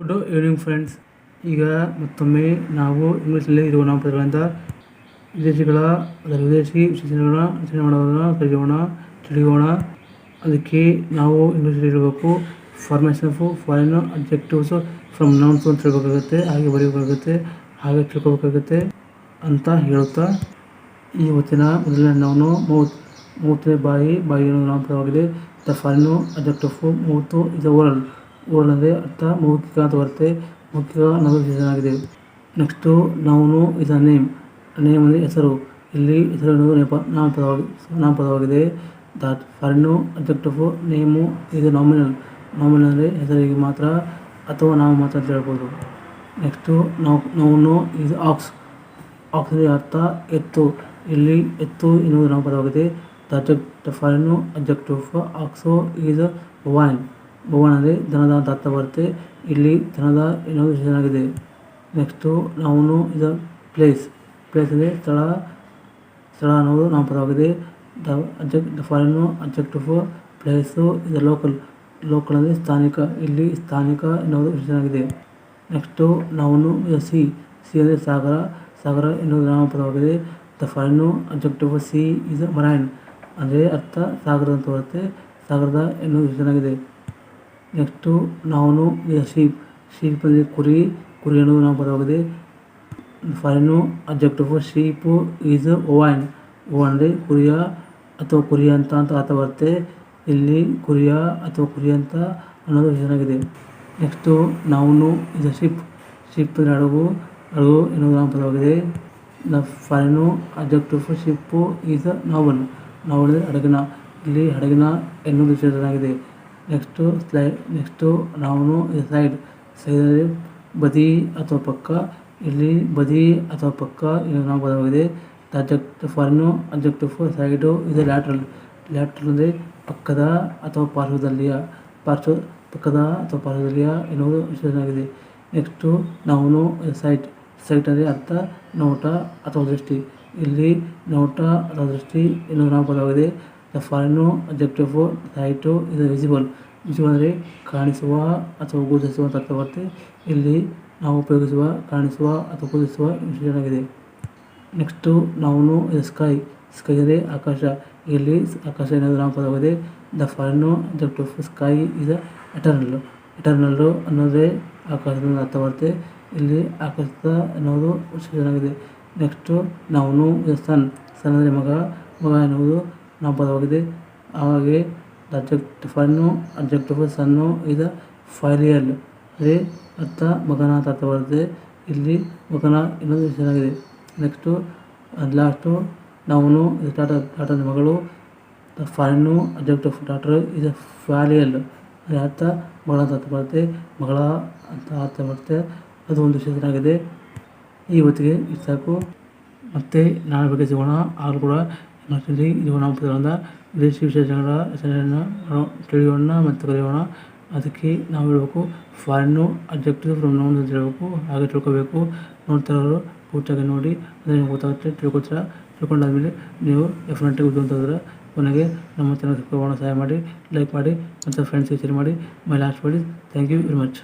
Good evening friends ಈಗ ಮತ್ತೊಮ್ಮೆ ನಾವು ಇಂಗ್ಲೀಷ್ನಲ್ಲಿ ಇರುವ ನಾಮಪದಗಳಿಂದ ವಿದೇಶಿಗಳ, ಅದರ ವಿದೇಶಿ ವಿಶೇಷಣಗಳ ರಚನೆ ಮಾಡೋದನ್ನು ಕಲಿಯೋಣ, ತಿಳಿಯೋಣ. ಅದಕ್ಕೆ ನಾವು ಇಂಗ್ಲೀಷಲ್ಲಿ ಇರಬೇಕು formation of foreign objectives from nouns ಅಂತ ಹೇಳ್ಬೇಕಾಗುತ್ತೆ, ಹಾಗೆ ಬರೀಬೇಕಾಗುತ್ತೆ, ಹಾಗೆ ತಿಳ್ಕೊಬೇಕಾಗುತ್ತೆ ಅಂತ ಹೇಳುತ್ತಾ. ಈ ಹೊತ್ತಿನ ಮೊದಲನೇ ನಾವು ಮೌತ್ ಮೌತ್ ಬಾಯಿ ಬಾಯಿ ಅನ್ನೋದು ನಾಮಪದವಾಗಿದೆ. ದ ಫಾರಿನ್ ಅಬ್ಜೆಕ್ಟಿವ್ ಮೌತು ಇದು ಓರಲ್ ಓರಲ್ ಅರ್ಥ ಮೌಖಿಕ ಅಂತ ಬರುತ್ತೆ. ಮೌಖಿಕ ಅನ್ನೋದು ಆಗಿದೆ. Next noun is a name. Name ಅಂದರೆ ಹೆಸರು. ಇಲ್ಲಿ ಹೆಸರು ಅನ್ನೋದು ನೇಪ ನಾಮಪದವಾಗಿ ನಾಮಪದವಾಗಿದೆ. ದಟ್ ಫಾರಿನು ಅಬ್ಜೆಕ್ಟಿವ್ ನೇಮು ಇದು ನಾಮಿನಲ್ ನಾಮಿನಲ್ ಅಂದರೆ ಹೆಸರಿಗೆ ಮಾತ್ರ ಅಥವಾ ನಾವು ಮಾತ್ರ ಅಂತ ಹೇಳ್ಬೋದು. ನೆಕ್ಸ್ಟು ನಾವು ನೌನು ಇದು ಆಕ್ಸ್ ಆಕ್ಸ್ ಅಂದರೆ ಅರ್ಥ ಎತ್ತು. ಇಲ್ಲಿ ಎತ್ತು ಎನ್ನುವುದು ನಾಮಪದವಾಗಿದೆ. The object foreign objective ox is vine ಭವನ ಅಂದರೆ ದನದ ದತ್ತ ಬರುತ್ತೆ. ಇಲ್ಲಿ ದನದ ಎನ್ನುವುದು ವಿಶೇಷಣವಾಗಿದೆ ನೆಕ್ಸ್ಟು ನಾವು ಇದು ಪ್ಲೇಸ್ ಪ್ಲೇಸ್ ಅಂದರೆ ಸ್ಥಳ. ಸ್ಥಳ ಅನ್ನೋದು ನಾಮಪದವಾಗಿದೆ the object the foreign objective place ಇದು ಲೋಕಲ್ ಲೋಕಲ್ ಅಂದರೆ ಸ್ಥಾನಿಕ. ಇಲ್ಲಿ ಸ್ಥಾನಿಕ ಎನ್ನುವುದು ಆಗಿದೆ ನೆಕ್ಸ್ಟು ಇದ ಸಿ ಸಿ ಅಂದರೆ ಸಾಗರ. ಸಾಗರ ಎನ್ನುವುದು ನಾಮಪದವಾಗಿದೆ the foreign objective sea is marine ಅಂದರೆ ಅರ್ಥ ಸಾಗರ ಅಂತ ಬರುತ್ತೆ. ಸಾಗರದ ಎನ್ನುವುದು ವಿಶೇಷಣವಾಗಿದೆ ನೆಕ್ಸ್ಟು ನಾವು ಸೀಪ್ ಶೀಪ್ ಅಂದರೆ ಕುರಿ ಕುರಿ ಅನ್ನೋದು ನಾಮಪದವಾಗಿದೆ foreign objective sheep is ovine. ಓ ಅಂದರೆ ಕುರಿಯ ಅಥವಾ ಕುರಿ ಅಂತ ಅಂತ ಅರ್ಥ ಬರುತ್ತೆ. ಇಲ್ಲಿ ಕುರಿಯ ಅಥವಾ ಕುರಿ ಅಂತ ಅನ್ನೋದು ಚೆನ್ನಾಗಿದೆ ನೆಕ್ಸ್ಟು ನಾವು ಇದು ಶಿಪ್. ಶಿಪ್ ಹಡಗು ಹಡಗು ಎನ್ನುವುದು ನ ಫಾರಿನು ಅಬ್ಜೆಕ್ಟಿವ್ ಶಿಪ್ಪು ಈಸ್ ನಾವನ್. ನಾವು ಹಡಗಿನ. ಇಲ್ಲಿ ಹಡಗಿನ ಎನ್ನುವುದು ವಿಶೇಷವಾಗಿದೆ ನೆಕ್ಸ್ಟು ಸ್ಲೈ, ನೆಕ್ಸ್ಟು ನಾವು ಸೈಡ್. ಸೈಡಲ್ಲಿ ಬದಿ ಅಥವಾ ಪಕ್ಕ, ಇಲ್ಲಿ ಬದಿ ಅಥವಾ ಪಕ್ಕ ನಾವು ಬದಲಾಗಿದೆ. ಅಬ್ಜೆಕ್ಟ್ ಫಾರಿನು ಅಬ್ಜೆಕ್ಟಿವ್ ಸೈಡು ಇದು ಲ್ಯಾಟ್ರಲ್ ಲ್ಯಾಟ್ರಲ್ ಅಂದರೆ ಪಕ್ಕದ ಅಥವಾ ಪಾರ್ಶ್ವದಲ್ಲಿಯ, ಪಾರ್ಶ್ವ, ಪಕ್ಕದ ಅಥವಾ ಪಾರ್ಶ್ವದಲ್ಲಿಯ ಎನ್ನುವುದು ವಿಶೇಷವಾಗಿದೆ. ನೆಕ್ಸ್ಟು ನಾವು ಸೈಟ್ ಸೈಟ್ ಅಂದರೆ ಅರ್ಥ, ನೋಟ ಅಥವಾ ದೃಷ್ಟಿ. ಇಲ್ಲಿ ನೋಟ ಅಥವಾ ದೃಷ್ಟಿ ಎನ್ನುವುದು ನಾಮಪದವಾಗಿದೆ ದ ಫಾರಿನು ಅಬ್ಜೆಕ್ಟಿವ್ ಸೈಟು ಇದು ವಿಸಿಬಲ್ ವಿಸಿಬಲ್ ಅಂದರೆ ಕಾಣಿಸುವ ಅಥವಾ ಗೋಚರಿಸುವ ಅಂತ ಅರ್ಥ ಬರುತ್ತೆ ಇಲ್ಲಿ ನಾವು ಉಪಯೋಗಿಸುವ, ಕಾಣಿಸುವ ಅಥವಾ ಗೋಚರಿಸುವ ವಿಶೇಷವಾಗಿದೆ ನೆಕ್ಸ್ಟು ನಾವು ಸ್ಕೈ ಸ್ಕೈ ಅಂದರೆ ಆಕಾಶ. ಇಲ್ಲಿ ಆಕಾಶ ಎನ್ನುವುದು ನಾಮಪದವಾಗಿದೆ the foreign objective sky is eternal eternal ಅನ್ನೋದೇ ಆಕಾಶದ ಅರ್ಥ ಬರುತ್ತೆ ಇಲ್ಲಿ ಆಕಾಶದ ಅನ್ನೋದು ವಿಶೇಷವಾಗಿದೆ ನೆಕ್ಸ್ಟು ನಾವು ಸನ್ ಸನ್ ಅಂದರೆ ಮಗ. ಮಗ ಎನ್ನುವುದು ನಾಮಪದವಾಗಿದೆ ಹಾಗೆ ಅಜೆಕ್ಟ್ ಅಬ್ಜೆಕ್ಟ್ ಫಾರಿನು ಅಬ್ಜೆಕ್ಟಿವ್ ಸನ್ನು ಇದು ಫೈಲಿಯಲ್ ರೇ ಅರ್ಥ ಮಗನ ಅರ್ಥ ಬರುತ್ತೆ. ಇಲ್ಲಿ ಮಗನ ಇನ್ನೊಂದು ಚೆನ್ನಾಗಿದೆ ನೆಕ್ಸ್ಟು ಲಾಸ್ಟು ನಾವು ಟಾಟಾ ಟಾಟಾದ ಮಗಳು. ಫಾರಿನು ಅಬ್ಜೆಕ್ಟಿವ್ ಡಾಟರ್ ಇದು ಫ್ಯಾಲಿಯಲ್ ಅದೇ ಅರ್ಥ ಮಗಳ ಅರ್ಥ ಬರುತ್ತೆ. ಮಗಳ ಅಂತ ಅರ್ಥ ಬರುತ್ತೆ. ಅದು ಒಂದು ವಿಷಯ ಈ ಹೊತ್ತಿಗೆ ಇಷ್ಟು ಸಾಕು ಮತ್ತು ನಾಳೆ ಬಗ್ಗೆ ಸಿಗೋಣ. ಆಗಲೂ ಕೂಡ ಇಂಗ್ಲೀಷಲ್ಲಿ ನಾವು ನಾಮಪದಗಳಿಂದ ವಿದೇಶಿ ವಿಶೇಷಗಳ ಹೆಸರನ್ನು ನಾವು ತಿಳಿಯೋಣ ಮತ್ತು ಕಲಿಯೋಣ. ಅದಕ್ಕೆ ನಾವು ಹೇಳಬೇಕು ಫಾರಿನ್ನು ಅಬ್ಜೆಕ್ಟಿವ್ ಫ್ರಮ್ ನೋನ್ ಅಂತ ಹೇಳಬೇಕು, ಹಾಗೆ ತಿಳ್ಕೊಬೇಕು. ನೋಡ್ತಾ ಇರೋರು ಪೂರ್ತಿಯಾಗಿ ನೋಡಿ, ಅದನ್ನು ಗೊತ್ತಾಗುತ್ತೆ ತಿಳ್ಕೊತೀರ ತಿಳ್ಕೊಂಡಾದಮೇಲೆ ನೀವು ಡೆಫಿನೆಟಾಗಿ ಉದ್ಯೋಗ ಅಂತಂದ್ರೆ ಕೊನೆಗೆ ನಮ್ಮ ಚಾನಲ್ ಸಬ್ಸ್ಕ್ರೈಬ್ ಸಹಾಯ ಮಾಡಿ ಲೈಕ್ ಮಾಡಿ, ಮತ್ತು ಫ್ರೆಂಡ್ಸ್ಗೆ ಶೇರ್ ಮಾಡಿ. ಮೈ ಲಾಸ್ಟ್ ಮಾಡಿ ಥ್ಯಾಂಕ್ ಯು ವೆರಿ ಮಚ್